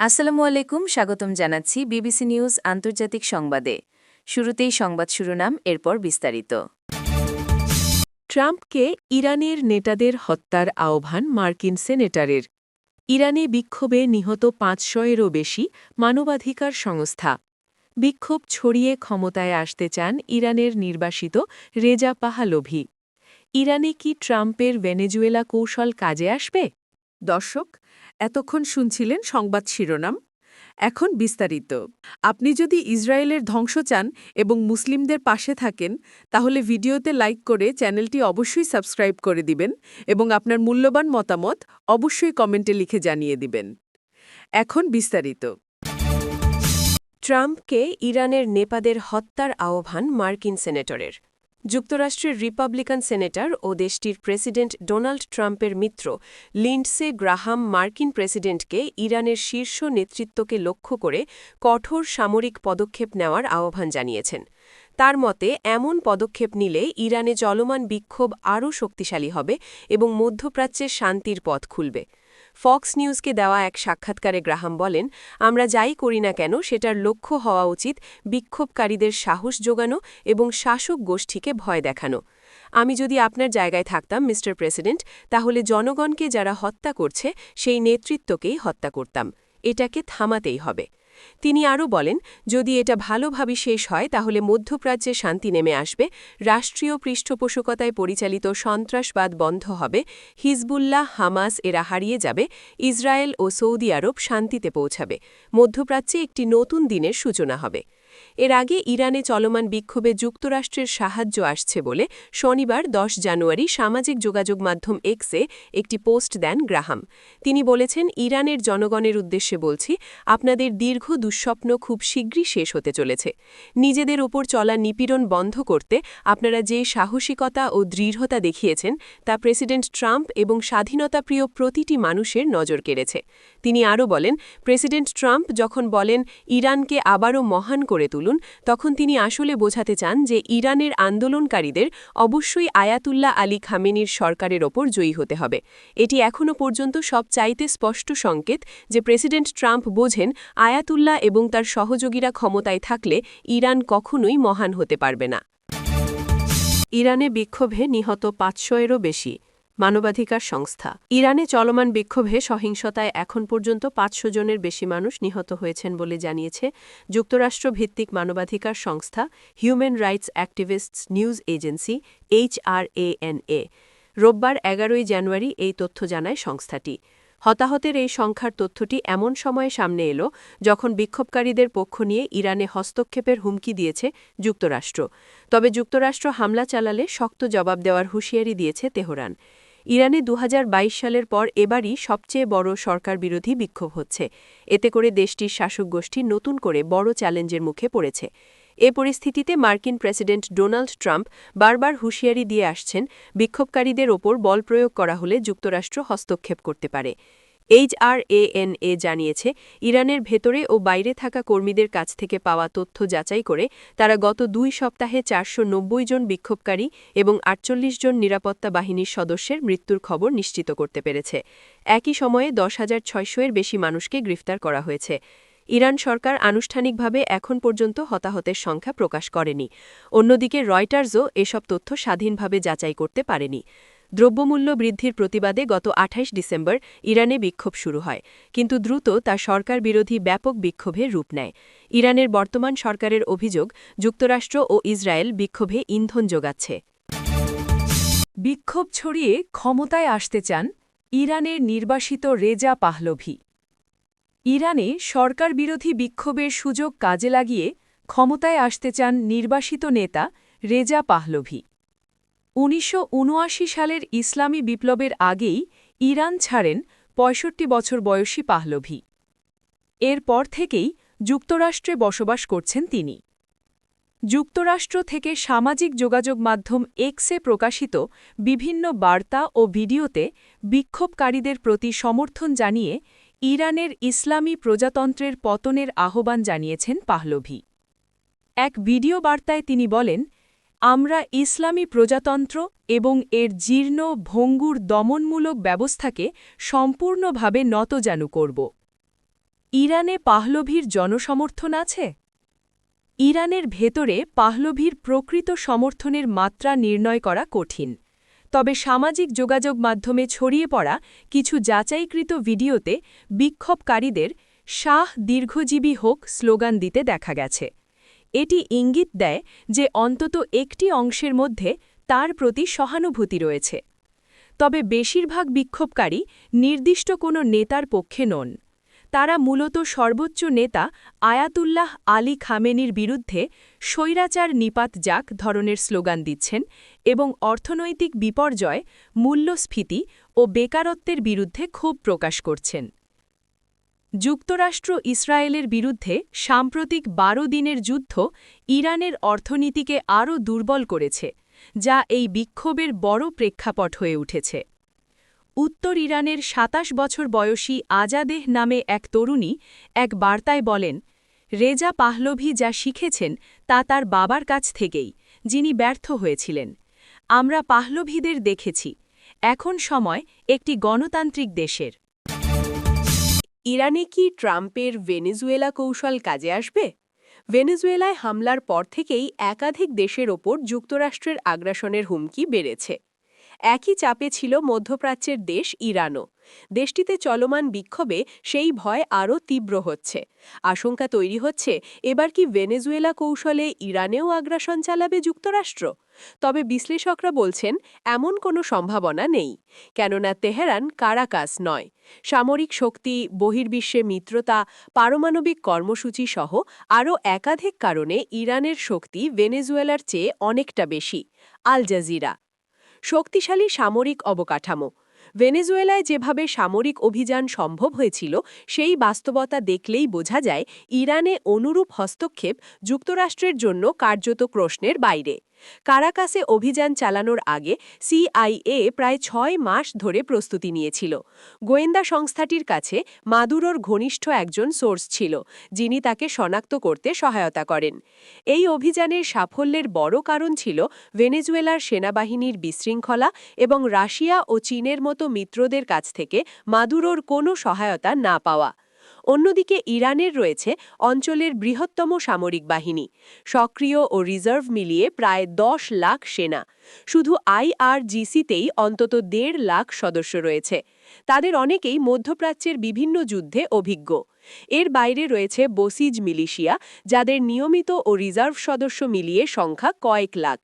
আসসালামু আলাইকুম, স্বাগতম জানাচ্ছি বিবিসি নিউজ আন্তর্জাতিক সংবাদে। শুরুতেই সংবাদ শিরোনাম, এরপর বিস্তারিত। ট্রাম্পকে ইরানের নেতাদের হত্যার আহ্বান মার্কিন সেনেটারের। ইরানে বিক্ষোভে নিহত পাঁচশয়েরও বেশি মানবাধিকার সংস্থা। বিক্ষোভ ছড়িয়ে ক্ষমতায় আসতে চান ইরানের নির্বাসিত রেজা পাহালোভি। ইরানে কি ট্রাম্পের ভেনেজুয়েলা কৌশল কাজে আসবে? দর্শক, এতক্ষণ শুনছিলেন সংবাদ শিরোনাম। এখন বিস্তারিত। আপনি যদি ইসরায়েলের ধ্বংস চান এবং মুসলিমদের পাশে থাকেন, তাহলে ভিডিওতে লাইক করে চ্যানেলটি অবশ্যই সাবস্ক্রাইব করে দিবেন এবং আপনার মূল্যবান মতামত অবশ্যই কমেন্টে লিখে জানিয়ে দিবেন। এখন বিস্তারিত। ট্রাম্পকে ইরানের নেপাদের হত্যার আহ্বান মার্কিন সেনেটরের। যুক্তরাষ্ট্রের রিপাবলিকান সেনেটর ও দেশটির প্রেসিডেন্ট ডোনাল্ড ট্রাম্পের মিত্র লিন্ডসে গ্রাহাম মার্কিন প্রেসিডেন্টকে ইরানের শীর্ষ নেতৃত্বকে লক্ষ্য করে কঠোর সামরিক পদক্ষেপ নেওয়ার আহ্বান জানিয়েছেন। তার মতে, এমন পদক্ষেপ নিলে ইরানে চলমান বিক্ষোভ আরও শক্তিশালী হবে এবং মধ্যপ্রাচ্যের শান্তির পথ খুলবে। ফক্স নিউজকে দেওয়া এক সাক্ষাৎকারে গ্রাহাম বলেন, আমরা যাই করি না কেন, সেটার লক্ষ্য হওয়া উচিত বিক্ষোভকারীদের সাহস যোগানো এবং শাসক গোষ্ঠীকে ভয় দেখানো। আমি যদি আপনার জায়গায় থাকতাম, মিস্টার প্রেসিডেন্ট, তাহলে জনগণকে যারা হত্যা করছে, সেই নেতৃত্বকেই হত্যা করতাম। এটাকে থামাতেই হবে। তিনি আরও বলেন, যদি এটা ভালোভাবে শেষ হয়, তাহলে মধ্যপ্রাচ্যে শান্তি নেমে আসবে, রাষ্ট্রীয় পৃষ্ঠপোষকতায় পরিচালিত সন্ত্রাসবাদ বন্ধ হবে, হিজবুল্লাহ, হামাস এরা হারিয়ে যাবে, ইসরায়েল ও সৌদি আরব শান্তিতে পৌঁছাবে। মধ্যপ্রাচ্যে একটি নতুন দিনের সূচনা হবে। এর আগে ইরানে চলমান বিক্ষোভে যুক্তরাষ্ট্রের সাহায্য আসছে বলে শনিবার ১০ জানুয়ারি সামাজিক যোগাযোগ মাধ্যম এক্সে একটি পোস্ট দেন গ্রাহাম। তিনি বলেছেন, ইরানের জনগণের উদ্দেশ্যে বলছি, আপনাদের দীর্ঘ দুঃস্বপ্ন খুব শীঘ্রই শেষ হতে চলেছে। নিজেদের ওপর চলা নিপীড়ন বন্ধ করতে আপনারা যে সাহসিকতা ও দৃঢ়তা দেখিয়েছেন, তা প্রেসিডেন্ট ট্রাম্প এবং স্বাধীনতাপ্রিয় প্রতিটি মানুষের নজর কেড়েছে। তিনি আরও বলেন, প্রেসিডেন্ট ট্রাম্প যখন বলেন, ইরানকে আবারও মহান করে তুলুন তখন তিনি আসলে বোঝাতে চান যে ইরানের আন্দোলনকারীদের অবশ্যই আয়াতুল্লাহ আলী খামেনির সরকারের ওপর জয়ী হতে হবে। এটি এখনও পর্যন্ত সব চাইতে স্পষ্ট সংকেত যে প্রেসিডেন্ট ট্রাম্প বোঝেন আয়াতুল্লাহ এবং তার সহযোগীরা ক্ষমতায় থাকলে ইরান কখনোই মহান হতে পারবে না। ইরানে বিক্ষোভে নিহত পাঁচশোয়েরও বেশি। মানবাধিকার সংস্থা। ইরানে চলমান বিক্ষোভে সহিংসতায় এখন পর্যন্ত পাঁচশো জনের বেশি মানুষ নিহত হয়েছেন বলে জানিয়েছে যুক্তরাষ্ট্র ভিত্তিক মানবাধিকার সংস্থা human rights activists news agency HRANA রোববার এগারোই জানুয়ারি এই তথ্য জানায় সংস্থাটি। হতাহতের এই সংখ্যার তথ্যটি এমন সময়ে সামনে এলো যখন বিক্ষোভকারীদের পক্ষ নিয়ে ইরানে হস্তক্ষেপের হুমকি দিয়েছে যুক্তরাষ্ট্র। তবে যুক্তরাষ্ট্র হামলা চালালে শক্ত জবাব দেওয়ার হুঁশিয়ারি দিয়েছে তেহরান। ইরানে দু হাজার বাইশ সালের পর এবারই সবচেয়ে বড় সরকার বিরোধী বিক্ষোভ হচ্ছে। এতে করে দেশটির শাসক গোষ্ঠী নতুন করে বড় চ্যালেঞ্জের মুখে পড়েছে। এ পরিস্থিতিতে মার্কিন প্রেসিডেন্ট ডোনাল্ড ট্রাম্প বারবার হুঁশিয়ারি দিয়ে আসছেন, বিক্ষোভকারীদের ওপর বল প্রয়োগ করা হলে যুক্তরাষ্ট্র হস্তক্ষেপ করতে পারে। এইচআরএএনএ জানিয়েছে, ইরানের ভেতরে ও বাইরে থাকা কর্মীদের কাছ থেকে পাওয়া তথ্য যাচাই করে তারা গত দুই সপ্তাহে চারশো নব্বই জন বিক্ষোভকারী এবং আটচল্লিশ জন নিরাপত্তা বাহিনীর সদস্যের মৃত্যুর খবর নিশ্চিত করতে পেরেছে। একই সময়ে দশ হাজার এর বেশি মানুষকে গ্রেফতার করা হয়েছে। ইরান সরকার আনুষ্ঠানিকভাবে এখন পর্যন্ত হতাহতের সংখ্যা প্রকাশ করেনি। অন্যদিকে রয়টার্সও এসব তথ্য স্বাধীনভাবে যাচাই করতে পারেনি। দ্রব্যমূল্য বৃদ্ধির প্রতিবাদে গত ২৮ ডিসেম্বর ইরানে বিক্ষোভ শুরু হয়, কিন্তু দ্রুত তা সরকার বিরোধী ব্যাপক বিক্ষোভে রূপ নেয়। ইরানের বর্তমান সরকারের অভিযোগ, যুক্তরাষ্ট্র ও ইসরায়েল বিক্ষোভে ইন্ধন যোগাচ্ছে। বিক্ষোভ ছড়িয়ে ক্ষমতায় আসতে চান ইরানের নির্বাসিত রেজা পাহলভি। ইরানে সরকার বিরোধী বিক্ষোভের সুযোগ কাজে লাগিয়ে ক্ষমতায় আসতে চান নির্বাসিত নেতা রেজা পাহলভি। উনিশশো উনআশি সালের ইসলামী বিপ্লবের আগেই ইরান ছাড়েন ৬৫ বছর বয়সী পাহলভি। এরপর থেকেই যুক্তরাষ্ট্রে বসবাস করছেন তিনি। যুক্তরাষ্ট্র থেকে সামাজিক যোগাযোগ মাধ্যম এক্সে প্রকাশিত বিভিন্ন বার্তা ও ভিডিওতে বিক্ষোভকারীদের প্রতি সমর্থন জানিয়ে ইরানের ইসলামী প্রজাতন্ত্রের পতনের আহ্বান জানিয়েছেন পাহলভি। এক ভিডিও বার্তায় তিনি বলেন আমরা ইসলামী প্রজাতন্ত্র এবং এর জীর্ণ, ভঙ্গুর, দমনমূলক ব্যবস্থাকে সম্পূর্ণভাবে নতজানু করব। ইরানে পাহলভির জনসমর্থন আছে? ইরানের ভেতরে পাহলভির প্রকৃত সমর্থনের মাত্রা নির্ণয় করা কঠিন। তবে সামাজিক যোগাযোগ মাধ্যমে ছড়িয়ে পড়া কিছু যাচাইকৃত ভিডিওতে বিক্ষোভকারীদের শাহ দীর্ঘজীবী হোক স্লোগান দিতে দেখা গেছে। এটি ইঙ্গিত দেয় যে অন্তত একটি অংশের মধ্যে তার প্রতি সহানুভূতি রয়েছে। তবে বেশিরভাগ বিক্ষোভকারী নির্দিষ্ট কোনো নেতার পক্ষে নন। তারা মূলত সর্বোচ্চ নেতা আয়াতুল্লাহ আলী খামেনির বিরুদ্ধে স্বৈরাচার নিপাত যাক ধরনের স্লোগান দিচ্ছেন এবং অর্থনৈতিক বিপর্যয়, মূল্যস্ফীতি ও বেকারত্বের বিরুদ্ধে ক্ষোভ প্রকাশ করছেন। যুক্তরাষ্ট্র ইসরায়েলের বিরুদ্ধে সাম্প্রতিক বারো দিনের যুদ্ধ ইরানের অর্থনীতিকে আরও দুর্বল করেছে, যা এই বিক্ষোভের বড় প্রেক্ষাপট হয়ে উঠেছে। উত্তর ইরানের ২৭ বছর বয়সী আজাদেহ নামে এক তরুণী এক বার্তায় বলেন, রেজা পাহলভি যা শিখেছেন তা তার বাবার কাছ থেকেই, যিনি ব্যর্থ হয়েছিলেন। আমরা পাহলভিদের দেখেছি। এখন সময় একটি গণতান্ত্রিক দেশের। ইরানে কি ট্রাম্পের ভেনেজুয়েলা কৌশল কাজে আসবে? ভেনেজুয়েলায় হামলার পর থেকেই একাধিক দেশের ওপর যুক্তরাষ্ট্রের আগ্রাসনের হুমকি বেড়েছে। একই চাপে ছিল মধ্যপ্রাচ্যের দেশ ইরানও। দেশটিতে চলমান বিক্ষোভে সেই ভয় আরও তীব্র হচ্ছে। আশঙ্কা তৈরি হচ্ছে, এবার কি ভেনেজুয়েলা কৌশলে ইরানেও আগ্রাসন চালাবে যুক্তরাষ্ট্র? তবে বিশ্লেষকরা বলছেন, এমন কোনো সম্ভাবনা নেই। কেননা তেহরান কারাকাস নয়। সামরিক শক্তি, বহির্বিশ্বে মিত্রতা, পারমাণবিক কর্মসূচি সহ আরও একাধিক কারণে ইরানের শক্তি ভেনেজুয়েলার চেয়ে অনেকটা বেশি। Al Jazeera. শক্তিশালী সামরিক অবকাঠামো। ভেনেজুয়েলায় যেভাবে সামরিক অভিযান সম্ভব হয়েছিল, সেই বাস্তবতা দেখলেই বোঝা যায়, ইরানে অনুরূপ হস্তক্ষেপ যুক্তরাষ্ট্রের জন্য কার্যত প্রশ্নের বাইরে। কারাকাসে অভিযান চালানোর আগে সিআইএ প্রায় ছয় মাস ধরে প্রস্তুতি নিয়েছিল। গোয়েন্দা সংস্থাটির কাছে মাদুরোর ঘনিষ্ঠ একজন সোর্স ছিল, যিনি তাকে শনাক্ত করতে সহায়তা করেন। এই অভিযানের সাফল্যের বড় কারণ ছিল ভেনেজুয়েলার সেনাবাহিনীর বিশৃঙ্খলা এবং রাশিয়া ও চীনের মতো মিত্রদের কাছ থেকে মাদুরোর কোনো সহায়তা না পাওয়া। অন্যদিকে ইরানের রয়েছে অঞ্চলের বৃহত্তম সামরিক বাহিনী, সক্রিয় ও রিজার্ভ মিলিয়ে প্রায় দশ লাখ সেনা। শুধু আইআরজিসিতেই অন্তত দেড় লাখ সদস্য রয়েছে। তাদের অনেকেই মধ্যপ্রাচ্যের বিভিন্ন যুদ্ধে অভিজ্ঞ। এর বাইরে রয়েছে বসিজ মিলিশিয়া, যাদের নিয়মিত ও রিজার্ভ সদস্য মিলিয়ে সংখ্যা কয়েক লাখ।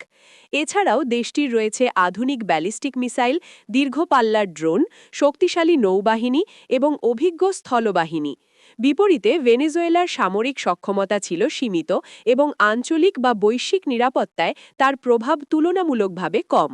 এছাড়াও দেশটির রয়েছে আধুনিক ব্যালিস্টিক মিসাইল দীর্ঘপাল্লার ড্রোন, শক্তিশালী নৌবাহিনী এবং অভিজ্ঞ স্থলবাহিনী। বিপরীতে ভেনেজুয়েলার সামরিক সক্ষমতা ছিল সীমিত এবং আঞ্চলিক বা বৈশ্বিক নিরাপত্তায় তার প্রভাব তুলনামূলকভাবে কম।